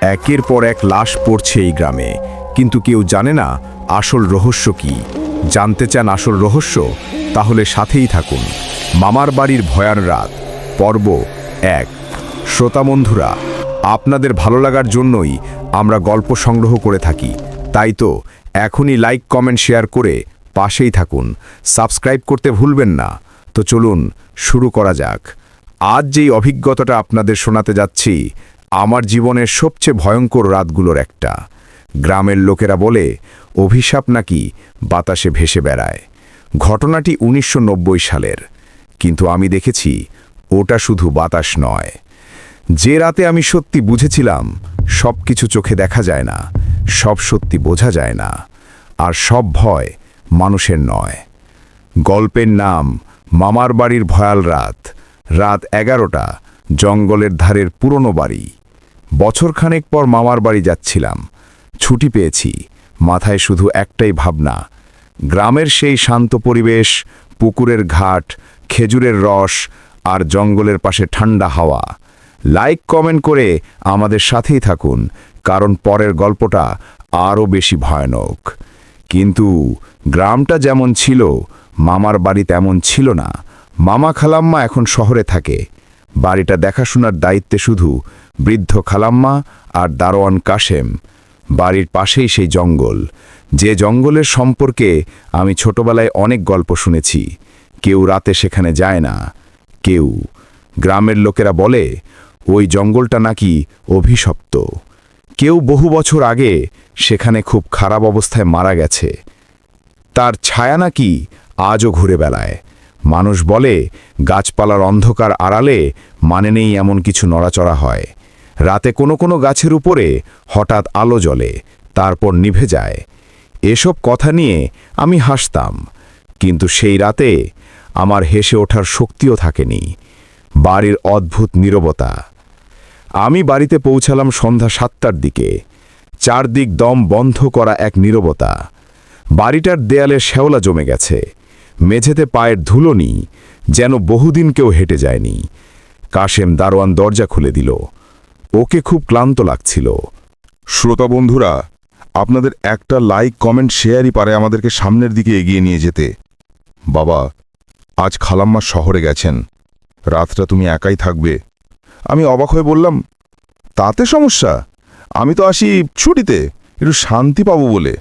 একের পর এক লাশ পড়ছে এই গ্রামে। কিন্তু কেউ জানে না আসল রহস্য কি। জানতে চান আসল রহস্য, তাহলে সাথেই থাকুন। মামার বাড়ির ভয়ান রাত, পর্ব এক। শ্রোতাবন্ধুরা আপনাদের ভালো লাগার জন্যই আমরা গল্প সংগ্রহ করে থাকি। তাই তো, এখনই লাইক, কমেন্ট, শেয়ার করে পাশেই থাকুন। সাবস্ক্রাইব করতে ভুলবেন না। তো চলুন, শুরু করা যাক। আজ যেই অভিজ্ঞতাটা আপনাদের শোনাতে যাচ্ছি আমার জীবনের সবচেয়ে ভয়ঙ্কর রাতগুলোর একটা। গ্রামের লোকেরা বলে, অভিশাপ নাকি বাতাসে ভেসে বেড়ায়। ঘটনাটি উনিশশো নব্বই সালের। কিন্তু আমি দেখেছি, ওটা শুধু বাতাস নয়। যে রাতে আমি সত্যি বুঝেছিলাম সব কিছু চোখে দেখা যায় না, সব সত্যি বোঝা যায় না, আর সব ভয় মানুষের নয়। গল্পের নাম, মামার বাড়ির ভয়াল রাত রাত এগারোটা, জঙ্গলের ধারের পুরনো বাড়ি। বছরখানেক পর মামার বাড়ি যাচ্ছিলাম। ছুটি পেয়েছি। মাথায় শুধু একটাই ভাবনা, গ্রামের সেই শান্ত পরিবেশ, পুকুরের ঘাট, খেজুরের রস আর জঙ্গলের পাশে ঠান্ডা হাওয়া। লাইক কমেন্ট করে আমাদের সাথেই থাকুন, কারণ পরের গল্পটা আরও বেশি ভয়ানক। কিন্তু গ্রামটা যেমন ছিল, মামার বাড়ি তেমন ছিল না। মামা খালাম্মা এখন শহরে থাকে। বাড়িটা দেখাশোনার দায়িত্বে শুধু বৃদ্ধ খালাম্মা আর দারোয়ান কাশেম। বাড়ির পাশেই সেই জঙ্গল। যে জঙ্গলের সম্পর্কে আমি ছোটবেলায় অনেক গল্প শুনেছি। কেউ রাতে সেখানে যায় না। কেউ। গ্রামের লোকেরা বলে, ওই জঙ্গলটা নাকি অভিশপ্ত। কেউ বহু বছর আগে সেখানে খুব খারাপ অবস্থায় মারা গেছে। তার ছায়া নাকি আজও ঘুরে বেড়ায়। মানুষ বলে, গাছপালার অন্ধকার আড়ালে মানে নেই এমন কিছু নড়াচড়া হয়। রাতে কোনো কোনো গাছের উপরে হঠাৎ আলো জ্বলে, তারপর নিভে যায়। এসব কথা নিয়ে আমি হাসতাম, কিন্তু সেই রাতে আমার হেসে ওঠার শক্তিও থাকেনি। বাড়ির অদ্ভুত নীরবতা। আমি বাড়িতে পৌঁছালাম সন্ধ্যা সাতটার দিকে। চারদিক দম বন্ধ করা এক নীরবতা। বাড়িটার দেয়ালে শ্যাওলা জমে গেছে। মেঝেতে পায়ের ধুলো যেন বহুদিন কেউ হেঁটে যায়নি। কাশেম দারোয়ান দরজা খুলে দিল। ওকে খুব ক্লান্ত লাগছিল। শ্রোতা বন্ধুরা, আপনাদের একটা লাইক, কমেন্ট, শেয়ারই পারে আমাদেরকে সামনের দিকে এগিয়ে নিয়ে যেতে। বাবা, আজ খালাম্মা শহরে গেছেন। রাতটা তুমি একাই থাকবে। আমি অবাক হয়ে বললাম, তাতে সমস্যা? আমি তো আসি ছুটিতে, একটু শান্তি পাবো বলে।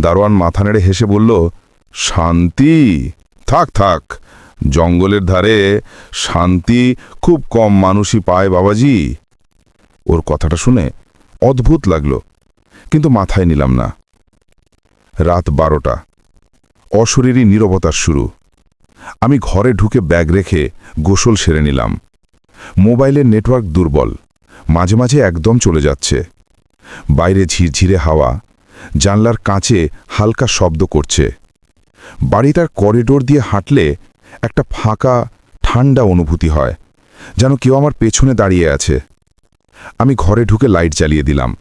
দারোয়ান মাথা নেড়ে হেসে বলল, শান্তি? থাক থাক, জঙ্গলের ধারে শান্তি খুব কম মানুষই পায় বাবাজি। ওর কথাটা শুনে অদ্ভুত লাগল, কিন্তু মাথায় নিলাম না। রাত বারোটা। অশরীরী নীরবতার শুরু। আমি ঘরে ঢুকে ব্যাগ রেখে গোসল সেরে নিলাম। মোবাইলের নেটওয়ার্ক দুর্বল, মাঝে মাঝে একদম চলে যাচ্ছে। বাইরে ঝিরঝিরে হাওয়া, জানলার কাঁচে হালকা শব্দ করছে। বাড়িটার করিডোর দিয়ে হাঁটলে একটা ফাঁকা, ঠান্ডা অনুভূতি হয়, যেন কেউ আমার পেছনে দাঁড়িয়ে আছে। আমি ঘরে ঢুকে লাইট জ্বালিয়ে দিলাম।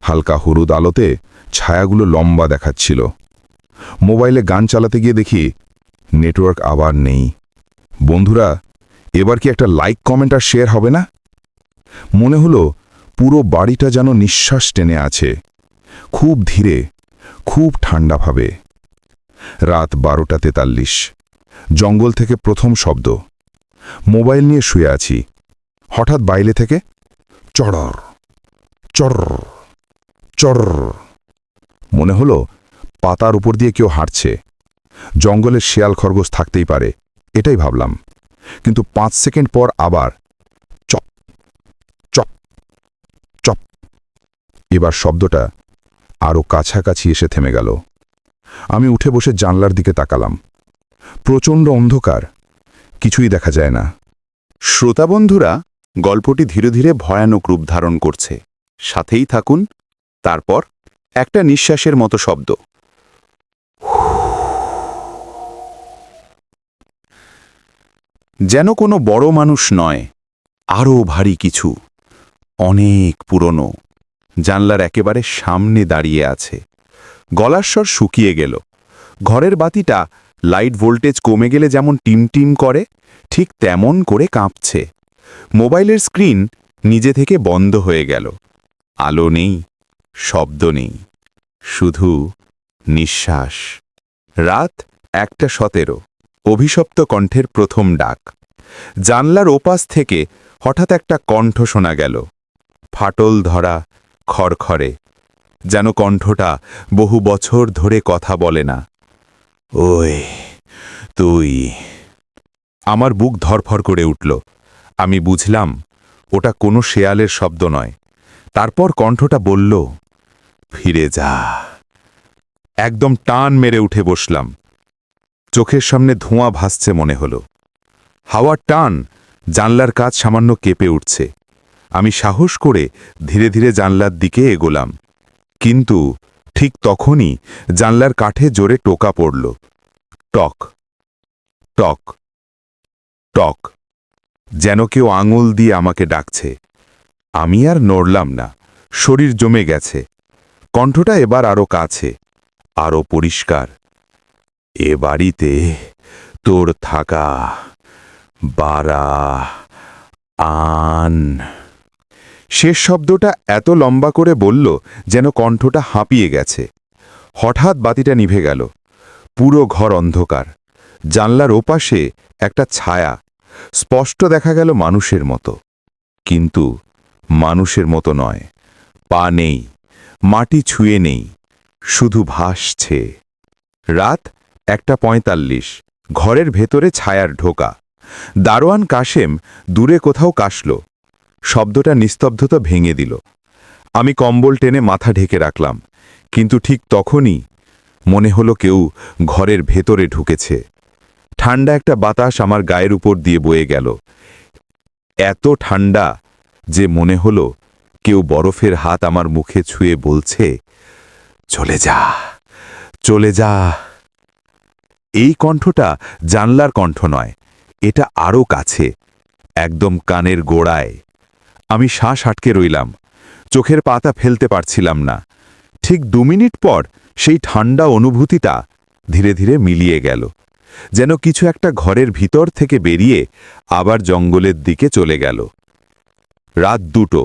হালকা হলুদ আলোতে ছায়াগুলো লম্বা দেখাচ্ছিল। মোবাইলে গান চালাতে গিয়ে দেখি নেটওয়ার্ক আবার নেই। বন্ধুরা, এবার কি একটা লাইক, কমেন্ট আর শেয়ার হবে না? মনে হলো পুরো বাড়িটা যেন নিঃশ্বাস টেনে আছে। খুব ধীরে, খুব ঠান্ডাভাবে রাত বারোটা তেতাল্লিশ। জঙ্গল থেকে প্রথম শব্দ। মোবাইল নিয়ে শুয়ে আছি। হঠাৎ বাইরে থেকে চড়র চর চর মনে হলো পাতার উপর দিয়ে কেউ হাঁটছে। জঙ্গলের শেয়াল খরগোশ থাকতেই পারে, এটাই ভাবলাম। কিন্তু পাঁচ সেকেন্ড পর আবার চপ চপ চপ। এবার শব্দটা আরও কাছাকাছি এসে থেমে গেল। আমি উঠে বসে জানলার দিকে তাকালাম। প্রচণ্ড অন্ধকার, কিছুই দেখা যায় না। শ্রোতা বন্ধুরা গল্পটি ধীরে ধীরে ভয়ানক রূপ ধারণ করছে। সাথেই থাকুন, তারপর একটা নিঃশ্বাসের মতো শব্দ। যেন কোনো বড় মানুষ নয়, আরও ভারী কিছু, অনেক পুরনো, জানলার একেবারে সামনে দাঁড়িয়ে আছে। গলার স্বর শুকিয়ে গেল। ঘরের বাতিটা লাইট ভোল্টেজ কমে গেলে যেমন টিম টিম করে, ঠিক তেমন করে কাঁপছে। মোবাইলের স্ক্রিন নিজে থেকে বন্ধ হয়ে গেল। আলো নেই, শব্দ নেই, শুধু নিঃশ্বাস। রাত একটা সতেরো, অভিশপ্ত কণ্ঠের প্রথম ডাক। জানলার ওপাশ থেকে হঠাৎ একটা কণ্ঠ শোনা গেল। ফাটল ধরা খড়খড়ে, যেন কণ্ঠটা বহু বছর ধরে কথা বলে না। ওই, তুই? আমার বুক ধরফর করে উঠল। আমি বুঝলাম, ওটা কোনো শেয়ালের শব্দ নয়। তারপর কণ্ঠটা বলল, ফিরে যা। একদম টান মেরে উঠে বসলাম। চোখের সামনে ধোঁয়া ভাসছে মনে হল। হাওয়ার টান, জানলার কাজ সামান্য কেঁপে উঠছে। আমি সাহস করে ধীরে ধীরে জানলার দিকে এগোলাম। কিন্তু ঠিক তখনই জানলার কাঠে জোরে টোকা পড়ল। টক টক টক। যেন কেউ আঙুল দিয়ে আমাকে ডাকছে। আমি আর নড়লাম না, শরীর জমে গেছে। কণ্ঠটা এবার আরও কাছে, আরও পরিষ্কার। এ বাড়িতে তোর থাকা বারা আন। শেষ শব্দটা এত লম্বা করে বলল যেন কণ্ঠটা হাঁপিয়ে গেছে। হঠাৎ বাতিটা নিভে গেল। পুরো ঘর অন্ধকার। জানলার ওপাশে একটা ছায়া। স্পষ্ট দেখা গেল মানুষের মতো। কিন্তু মানুষের মতো নয়। পা নেই, মাটি ছুঁয়ে নেই, শুধু ভাসছে। রাত একটা পঁয়তাল্লিশ, ঘরের ভেতরে ছায়ার ঢোকা। দারোয়ান কাশেম দূরে কোথাও কাশল। শব্দটা নিস্তব্ধতা ভেঙে দিল। আমি কম্বল টেনে মাথা ঢেকে রাখলাম, কিন্তু ঠিক তখনই মনে হলো কেউ ঘরের ভেতরে ঢুকেছে। ঠান্ডা একটা বাতাস আমার গায়ের উপর দিয়ে বয়ে গেল। এত ঠান্ডা যে মনে হলো কেউ বরফের হাত আমার মুখে ছুঁয়ে বলছে, চলে যা চলে যা। এই কণ্ঠটা জানলার কণ্ঠ নয়, এটা আরও কাছে, একদম কানের গোড়ায়। আমি শ্বাস আটকে রইলাম, চোখের পাতা ফেলতে পারছিলাম না। ঠিক দু মিনিট পর সেই ঠান্ডা অনুভূতিটা ধীরে ধীরে মিলিয়ে গেল। যেন কিছু একটা ঘরের ভিতর থেকে বেরিয়ে আবার জঙ্গলের দিকে চলে গেল। রাত দুটো।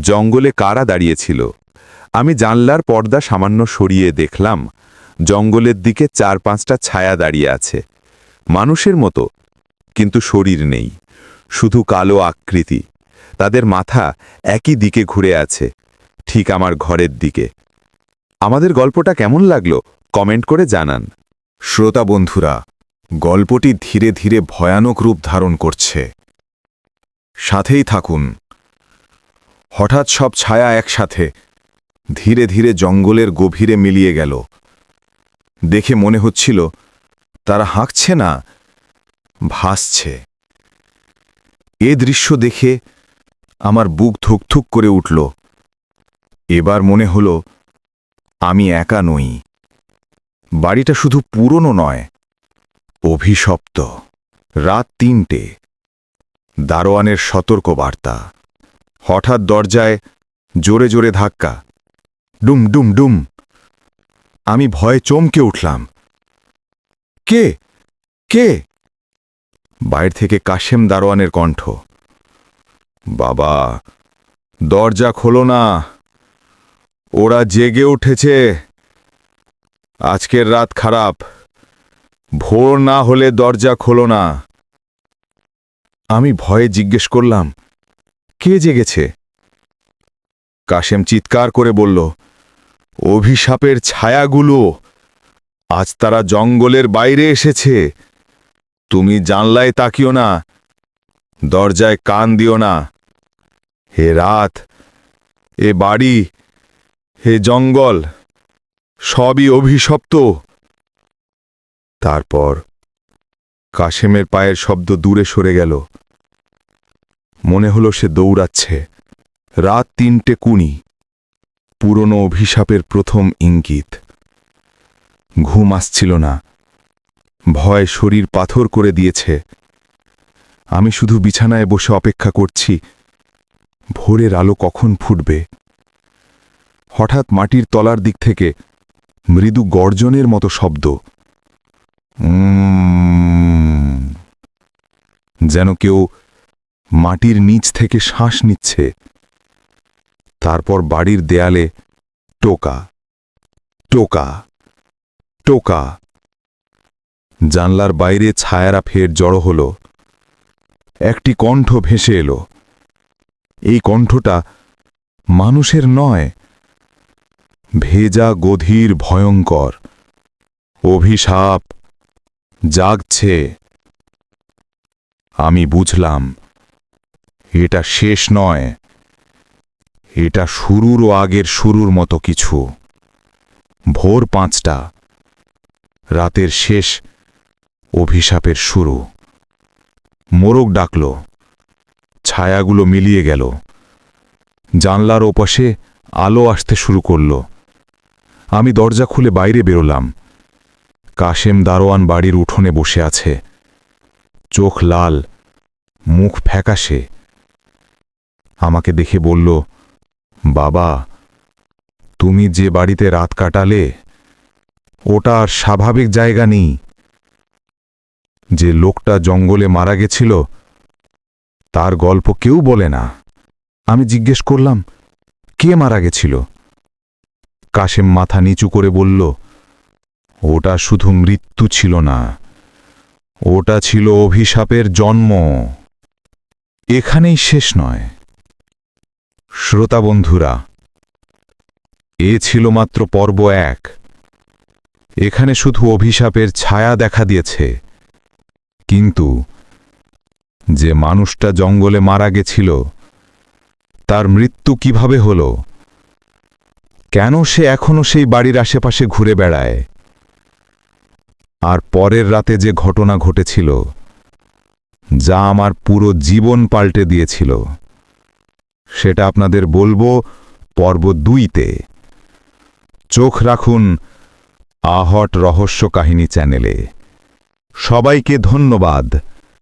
জঙ্গলে কারা দাঁড়িয়েছিল? আমি জানলার পর্দা সামান্য সরিয়ে দেখলাম, জঙ্গলের দিকে চার পাঁচটা ছায়া দাঁড়িয়ে আছে। মানুষের মতো, কিন্তু শরীর নেই, শুধু কালো আকৃতি। তাদের মাথা একই দিকে ঘুরে আছে, ঠিক আমার ঘরের দিকে। আমাদের গল্পটা কেমন লাগল, কমেন্ট করে জানান। শ্রোতা বন্ধুরা, গল্পটি ধীরে ধীরে ভয়ানক রূপ ধারণ করছে। সাথেই থাকুন। হঠাৎ সব ছায়া একসাথে ধীরে ধীরে জঙ্গলের গভীরে মিলিয়ে গেল। দেখে মনে হচ্ছিল, তারা হাঁকছে না, ভাসছে। এ দৃশ্য দেখে আমার বুক ধুকধুক করে উঠল। এবার মনে হলো, আমি একা নই। বাড়িটা শুধু পুরনো নয়, অভিশপ্ত। রাত তিনটে। দারোয়ানের সতর্ক বার্তা হঠাৎ দরজায় জোরে জোরে ধাক্কা। ডুম ডুম ডুম। আমি ভয়ে চমকে উঠলাম। কে? কে? বাইরে থেকে কাশেম দারোয়ানের কণ্ঠ। বাবা, দরজা খোলো না। ওরা জেগে উঠেছে। আজকের রাত খারাপ। ভোর না হলে দরজা খোলো না। আমি ভয়ে জিজ্ঞেস করলাম, কে জেগেছে? কাশেম চিৎকার করে বলল, অভিশাপের ছায়াগুলো আজ তারা জঙ্গলের বাইরে এসেছে। তুমি জানলায় তাকিও না, দরজায় কান দিও না। হে রাত, এ বাড়ি, হে জঙ্গল সবই অভিশপ্ত। তারপর কাশেমের পায়ের শব্দ দূরে সরে গেল। মনে হলো সে দৌড়াচ্ছে। রাত তিনটে কুনি। পুরনো অভিশাপের প্রথম ইঙ্গিত। ঘুম আসছিল না। ভয় শরীর পাথর করে দিয়েছে। আমি শুধু বিছানায় বসে অপেক্ষা করছি, ভোরের আলো কখন ফুটবে? হঠাৎ মাটির তলার দিক থেকে মৃদু গর্জনের মতো শব্দ। যেন কেউ মাটির নিচ থেকে শ্বাস নিচ্ছে। তারপর বাড়ির দেয়ালে টোকা টোকা টোকা। জানলার বাইরে ছায়ারা ফের জড়ো হল। একটি কণ্ঠ ভেসে এলো। এই কণ্ঠটা মানুষের নয় ভেজা গধীর ভয়ঙ্কর। অভিশাপ জাগছে। আমি বুঝলাম, এটা শেষ নয়। এটা শুরুরও আগের শুরুর মতো কিছু। ভোর পাঁচটা, রাতের শেষ অভিশাপের শুরু। মোরগ ডাকল, ছায়াগুলো মিলিয়ে গেল। জানলার ওপাশে আলো আসতে শুরু করল। আমি দরজা খুলে বাইরে বেরোলাম। কাশেম দারোয়ান বাড়ির উঠোনে বসে আছে। চোখ লাল, মুখ ফ্যাকাশে। আমাকে দেখে বলল, বাবা, তুমি যে বাড়িতে রাত কাটালে, ওটা আর স্বাভাবিক জায়গা নেই। যে লোকটা জঙ্গলে মারা গেছিল, তার গল্প কেউ বলে না। আমি জিজ্ঞেস করলাম, কে মারা গেছিল? কাশেম মাথা নিচু করে বলল, ওটা শুধু মৃত্যু ছিল না, ওটা ছিল অভিশাপের জন্ম। এখানেই শেষ নয়। শ্রোতা বন্ধুরা, এ ছিল মাত্র পর্ব এক। এখানে শুধু অভিশাপের ছায়া দেখা দিয়েছে। কিন্তু যে মানুষটা জঙ্গলে মারা গেছিল, তার মৃত্যু কীভাবে হল? কেন সে এখনও সেই বাড়ির আশেপাশে ঘুরে বেড়ায়? আর পরের রাতে যে ঘটনা ঘটেছিল, যা আমার পুরো জীবন পাল্টে দিয়েছিল, সেটা আপনাদের বলব পর্ব দুইতে। চোখ রাখুন আহট রহস্য কাহিনী চ্যানেলে। সবাইকে ধন্যবাদ।